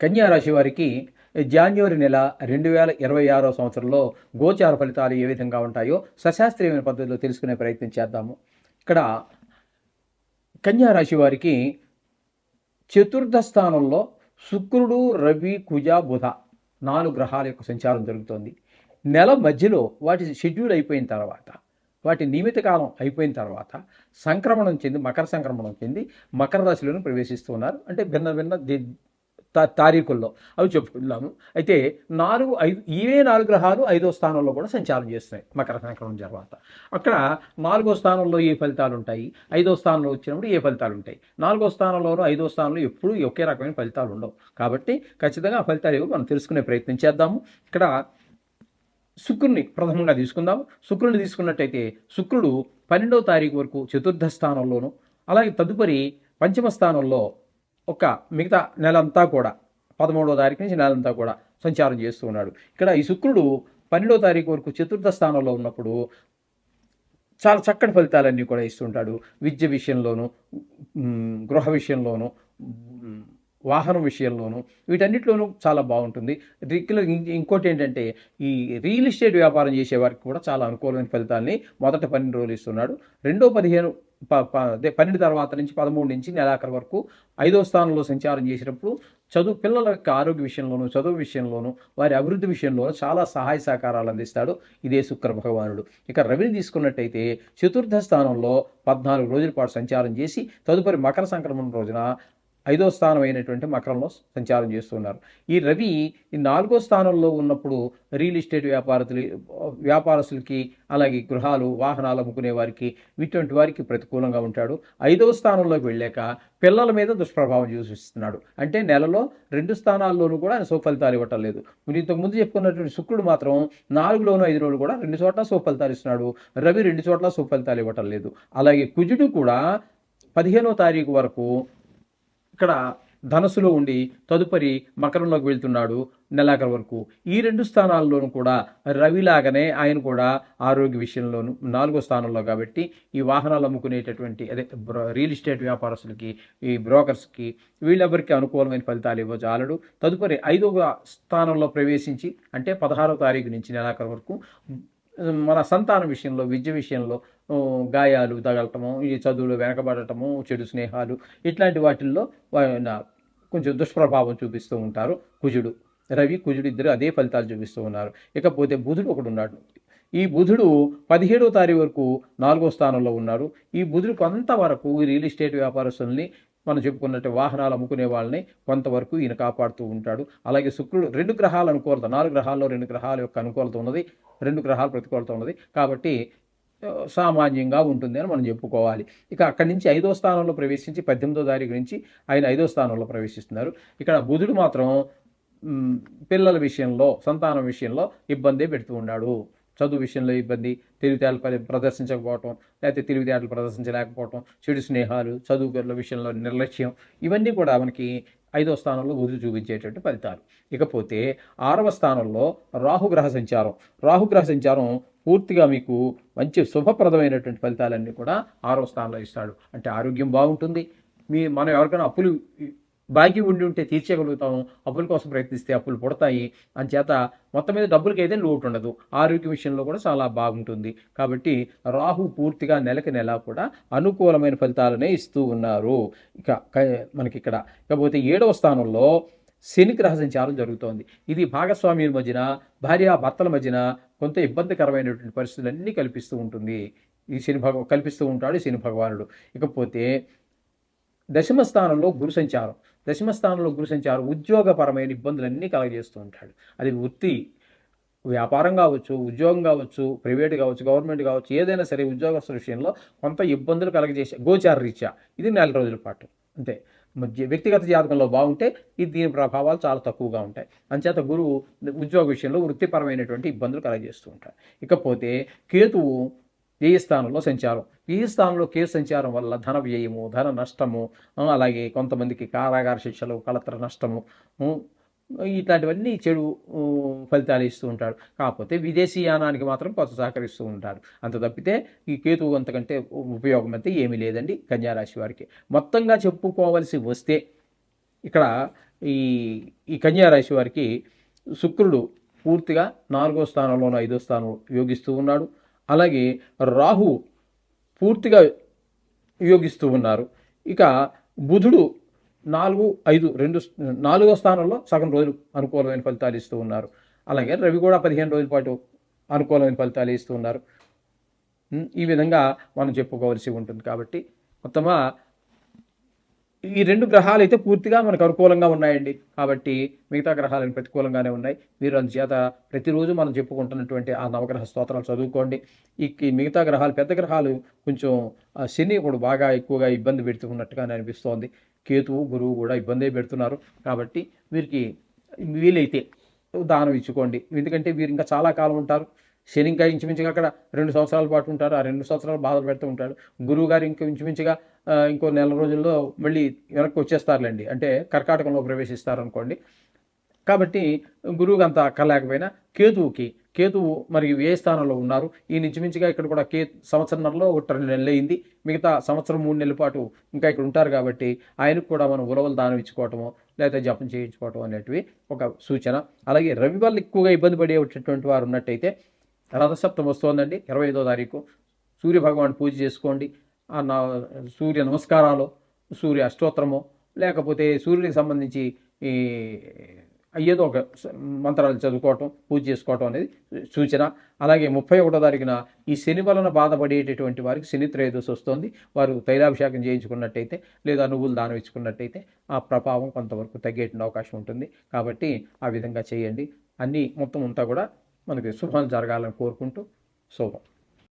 కన్యారాశి వారికి జాన్యువరి నెల రెండు వేల ఇరవై ఆరో సంవత్సరంలో గోచార ఫలితాలు ఏ విధంగా ఉంటాయో సశాస్త్రీయమైన పద్ధతిలో తెలుసుకునే ప్రయత్నం చేద్దాము. ఇక్కడ కన్యారాశి వారికి చతుర్థ స్థానంలో శుక్రుడు రవి కుజ బుధ నాలుగు గ్రహాల యొక్క సంచారం జరుగుతోంది. నెల మధ్యలో వాటి షెడ్యూల్ అయిపోయిన తర్వాత వాటి నియమిత కాలం అయిపోయిన తర్వాత సంక్రమణం చెంది మకర సంక్రమణం చెంది మకర రాశిలోనే ప్రవేశిస్తున్నారు అంటే భిన్న భిన్న తారీఖుల్లో. అవి చెప్పుకున్నాము అయితే నాలుగు ఐదు ఇవే నాలుగు గ్రహాలు ఐదో స్థానంలో కూడా సంచారం చేస్తున్నాయి మకర సంక్రమణ తర్వాత. అక్కడ నాలుగో స్థానంలో ఏ ఫలితాలు ఉంటాయి? ఐదో స్థానంలో వచ్చినప్పుడు ఏ ఫలితాలు ఉంటాయి? నాలుగో స్థానంలోనూ ఐదో స్థానంలో ఎప్పుడూ ఒకే రకమైన ఫలితాలు ఉండవు. కాబట్టి ఖచ్చితంగా ఆ ఫలితాలు ఏవో మనం తెలుసుకునే ప్రయత్నం చేద్దాము. ఇక్కడ శుక్రుని ప్రథమంగా తీసుకుందాము. శుక్రుని తీసుకున్నట్టయితే శుక్రుడు పన్నెండవ తారీఖు వరకు చతుర్థ స్థానంలోను అలాగే తదుపరి పంచమ స్థానంలో ఒక మిగతా నెలంతా కూడా పదమూడవ తారీఖు నుంచి నెలంతా కూడా సంచారం చేస్తూ ఉన్నాడు. ఇక్కడ ఈ శుక్రుడు పన్నెండవ తారీఖు వరకు చతుర్థ స్థానంలో ఉన్నప్పుడు చాలా చక్కటి ఫలితాలన్నీ కూడా ఇస్తుంటాడు. విద్య విషయంలోను గృహ విషయంలోను వాహనం విషయంలోను వీటన్నిటిలోనూ చాలా బాగుంటుంది. రిక్ల ఇంకోటి ఏంటంటే ఈ రియల్ ఎస్టేట్ వ్యాపారం చేసే వారికి కూడా చాలా అనుకూలమైన ఫలితాల్ని మొదట పన్నెండు రోజులు ఇస్తున్నాడు. రెండో పదిహేను అదే పన్నెండు తర్వాత నుంచి పదమూడు నుంచి నెలాఖరు వరకు ఐదో స్థానంలో సంచారం చేసినప్పుడు చదువు పిల్లల యొక్క ఆరోగ్య విషయంలోనూ చదువు విషయంలోనూ వారి అభివృద్ధి విషయంలోనూ చాలా సహాయ సహకారాలు అందిస్తాడు ఇదే శుక్ర భగవానుడు. ఇక రవిని తీసుకున్నట్టయితే చతుర్థ స్థానంలో పద్నాలుగు రోజుల పాటు సంచారం చేసి తదుపరి మకర సంక్రమణ రోజున ఐదో స్థానం అయినటువంటి మకరంలో సంచారం చేస్తున్నారు. ఈ రవి ఈ నాలుగో స్థానంలో ఉన్నప్పుడు రియల్ ఎస్టేట్ వ్యాపారతులు వ్యాపారస్తులకి అలాగే గృహాలు వాహనాలు అమ్ముకునే వారికి ఇటువంటి వారికి ప్రతికూలంగా ఉంటాడు. ఐదవ స్థానంలోకి వెళ్ళాక పిల్లల మీద దుష్ప్రభావం చూపిస్తున్నాడు. అంటే నెలలో రెండు స్థానాల్లోనూ కూడా ఆయన సుఫలితాలు ఇవ్వటం లేదు. మీరు ఇంతకుముందు చెప్పుకున్నటువంటి శుక్రుడు మాత్రం నాలుగులోను ఐదు రోజులు కూడా రెండు చోట్ల సుఫలితాలు ఇస్తున్నాడు. రవి రెండు చోట్ల సుఫలితాలు ఇవ్వటం లేదు. అలాగే కుజుడు కూడా పదిహేనో తారీఖు వరకు ఇక్కడ ధనస్సులో ఉండి తదుపరి మకరంలోకి వెళ్తున్నాడు నెలాఖరు వరకు. ఈ రెండు స్థానాల్లోనూ కూడా రవిలాగానే ఆయన కూడా ఆరోగ్య విషయంలోను నాలుగో స్థానంలో కాబట్టి ఈ వాహనాలు అమ్ముకునేటటువంటి అదే బ్రో- రియల్ ఎస్టేట్ వ్యాపారస్తులకి ఈ బ్రోకర్స్కి వీళ్ళెవరికి అనుకూలమైన ఫలితాలు ఇవ్వజాలడు తదుపరి ఐదవ స్థానంలో ప్రవేశించి అంటే పదహారవ తారీఖు నుంచి నెలాఖరు వరకు మన సంతానం విషయంలో విద్య విషయంలో గాయాలు తగలటము ఈ చదువులు వెనకబడటము చెడు స్నేహాలు ఇట్లాంటి వాటిల్లో కొంచెం దుష్ప్రభావం చూపిస్తూ ఉంటారు. కుజుడు రవి కుజుడు ఇద్దరు అదే ఫలితాలు చూపిస్తూ ఉన్నారు. ఇకపోతే బుధుడు ఒకడు ఉన్నాడు. ఈ బుధుడు పదిహేడో తారీఖు వరకు నాలుగో స్థానంలో ఉన్నారు. ఈ బుధుడు కొంతవరకు ఈ రియల్ ఎస్టేట్ వ్యాపారస్తుల్ని మనం చెప్పుకున్నట్టు వాహనాలు అమ్ముకునే వాళ్ళని కొంతవరకు ఈయన కాపాడుతూ ఉంటాడు. అలాగే శుక్రుడు రెండు గ్రహాల అనుకూలత నాలుగు గ్రహాల్లో రెండు గ్రహాల యొక్క అనుకూలత ఉన్నది రెండు గ్రహాల ప్రతికూలత ఉన్నది. కాబట్టి సామాన్యంగా ఉంటుంది అని మనం చెప్పుకోవాలి. ఇక అక్కడి నుంచి ఐదో స్థానంలో ప్రవేశించి పద్దెనిమిదో తారీఖు నుంచి ఆయన ఐదో స్థానంలో ప్రవేశిస్తున్నారు. ఇక్కడ బుధుడు మాత్రం పిల్లల విషయంలో సంతానం విషయంలో ఇబ్బంది పెడుతూ ఉన్నాడు. చదువు విషయంలో ఇబ్బంది తెలివితేటలు ప్రదర్శించకపోవటం లేకపోతే తెలివితేటలు ప్రదర్శించలేకపోవటం చెడు స్నేహాలు చదువుల విషయంలో నిర్లక్ష్యం ఇవన్నీ కూడా మనకి ఐదో స్థానంలో బుధుడు చూపించేటట్టు ఫలితాలు. ఇకపోతే ఆరవ స్థానంలో రాహుగ్రహ సంచారం. రాహుగ్రహ సంచారం పూర్తిగా మీకు మంచి శుభప్రదమైనటువంటి ఫలితాలన్నీ కూడా ఆరవ స్థానంలో ఇస్తాడు. అంటే ఆరోగ్యం బాగుంటుంది. మీ మనం ఎవరికైనా అప్పులు బాకీ ఉండి ఉంటే తీర్చేయగలుగుతాము. అప్పుల కోసం ప్రయత్నిస్తే అప్పులు పుడతాయి. అంచేత మొత్తం మీద డబ్బులకి అయితే లోటు ఉండదు. ఆరోగ్య విషయంలో కూడా చాలా బాగుంటుంది. కాబట్టి రాహు పూర్తిగా నెలకి నెల కూడా అనుకూలమైన ఫలితాలనే ఇస్తూ ఉన్నారు. ఇక మనకి ఇక్కడ ఇకపోతే ఏడవ స్థానంలో శని గ్రహ సంచారం జరుగుతోంది. ఇది భాగస్వామ్యుల మధ్యన భార్య భర్తల మధ్యన కొంత ఇబ్బందికరమైనటువంటి పరిస్థితులన్నీ కల్పిస్తూ ఉంటుంది. ఈ శని భగ కల్పిస్తూ ఉంటాడు ఈ శని భగవానుడు. ఇకపోతే దశమ స్థానంలో గురు సంచారం. దశమ స్థానంలో గురు సంచారం ఉద్యోగపరమైన ఇబ్బందులన్నీ కలగజేస్తూ ఉంటాడు. అది వృత్తి వ్యాపారం కావచ్చు ఉద్యోగం కావచ్చు ప్రైవేట్ కావచ్చు గవర్నమెంట్ కావచ్చు ఏదైనా సరే ఉద్యోగస్తుల విషయంలో కొంత ఇబ్బందులు కలగజేసే గోచార రీత్యా ఇది నెల రోజుల పాటు. అంతే. మధ్య వ్యక్తిగత జాతకంలో బాగుంటే ఇది దీని ప్రభావాలు చాలా తక్కువగా ఉంటాయి. అంచేత గురువు ఉద్యోగ విషయంలో వృత్తిపరమైనటువంటి ఇబ్బందులు కలగజేస్తూ ఉంటాడు. ఇకపోతే కేతువు వ్యయ స్థానంలో సంచారం? వ్యయ స్థానంలో కేసు సంచారం వల్ల ధన వ్యయము ధన నష్టము అలాగే కొంతమందికి కారాగార శిక్షలు కలత్ర నష్టము ఇట్లాంటివన్నీ చెడు ఫలితాలు ఇస్తూ ఉంటాడు. కాకపోతే విదేశీ యానానికి మాత్రం కొంత సహకరిస్తూ ఉంటాడు. అంత తప్పితే ఈ కేతువు అంతకంటే ఉపయోగం అయితే ఏమీ లేదండి కన్యారాశి వారికి. మొత్తంగా చెప్పుకోవలసి వస్తే ఇక్కడ ఈ ఈ కన్యారాశి వారికి శుక్రుడు పూర్తిగా నాలుగో స్థానంలోనూ ఐదో స్థానంలో యోగిస్తూ ఉన్నాడు. అలాగే రాహు పూర్తిగా యోగిస్తూ ఉన్నారు. ఇక బుధుడు నాలుగు ఐదు రెండు నాలుగో స్థానంలో సగం రోజులు అనుకూలమైన ఫలితాలు ఇస్తూ ఉన్నారు. అలాగే రవి కూడా పదిహేను రోజుల పాటు అనుకూలమైన ఫలితాలు ఇస్తూ ఉన్నారు. ఈ విధంగా మనం చెప్పుకోవాల్సి ఉంటుంది కాబట్టి మొత్తమా ఈ రెండు గ్రహాలు అయితే పూర్తిగా మనకు అనుకూలంగా ఉన్నాయండి. కాబట్టి మిగతా గ్రహాలు ప్రతికూలంగానే ఉన్నాయి. మీరు అందుచేత ప్రతిరోజు మనం చెప్పుకుంటున్నటువంటి ఆ నవగ్రహ స్తోత్రాలు చదువుకోండి. ఈ మిగతా గ్రహాలు పెద్ద గ్రహాలు కొంచెం శని కూడా బాగా ఎక్కువగా ఇబ్బంది పెడుతున్నట్టుగానే అనిపిస్తోంది. కేతువు గురువు కూడా ఇబ్బందే పెడుతున్నారు. కాబట్టి వీరికి వీలైతే దానం ఇచ్చుకోండి. ఎందుకంటే వీరు ఇంకా చాలా కాలం ఉంటారు. శని ఇంకా ఇంచుమించుగా అక్కడ రెండు సంవత్సరాల పాటు ఉంటారు. ఆ రెండు సంవత్సరాలు బాధలు పెడుతూ ఉంటాడు. గురువు గారు ఇంకా ఇంచుమించుగా ఇంకో నెల రోజుల్లో మళ్ళీ వెనక్కి వచ్చేస్తారులేండి. అంటే కర్కాటకంలో ప్రవేశిస్తారు అనుకోండి కాబట్టి గురువుకి అంత అక్కర్లేకపోయినా కేతువుకి కేతువు మరి ఏ స్థానంలో ఉన్నారు? ఈ ఇంచుమించుగా ఇక్కడ కూడా కే సంవత్సరంలో ఒకటి రెండు నెలలు అయింది. మిగతా సంవత్సరం మూడు నెలల పాటు ఇంకా ఇక్కడ ఉంటారు కాబట్టి ఆయనకు కూడా మనం ఉలవలు దానం ఇచ్చుకోవటము లేకపోతే జపం చేయించుకోవటం అనేటివి ఒక సూచన. అలాగే రవి వల్ల ఎక్కువగా ఇబ్బంది పడేటటువంటి వారు ఉన్నట్టయితే రథసప్తం వస్తోందండి. ఇరవై ఐదో తారీఖు. సూర్య భగవాన్ పూజ చేసుకోండి. సూర్య నమస్కారాలు సూర్య అష్టోత్తరము లేకపోతే సూర్యునికి సంబంధించి ఈ ఏదో ఒక మంత్రాలు చదువుకోవటం పూజ చేసుకోవటం అనేది సూచన. అలాగే ముప్పై ఒకటో తారీఖున ఈ శని వలన బాధపడేటటువంటి వారికి శని త్రయోదశి వస్తుంది. వారు తైలాభిషేకం చేయించుకున్నట్టయితే లేదా నువ్వులు దానం ఇచ్చుకున్నట్టయితే ఆ ప్రభావం కొంతవరకు తగ్గేటువంటి అవకాశం ఉంటుంది. కాబట్టి ఆ విధంగా చేయండి. అన్నీ మొత్తం అంతా కూడా మనకి శుభం జరగాలని కోరుకుంటూ శుభం.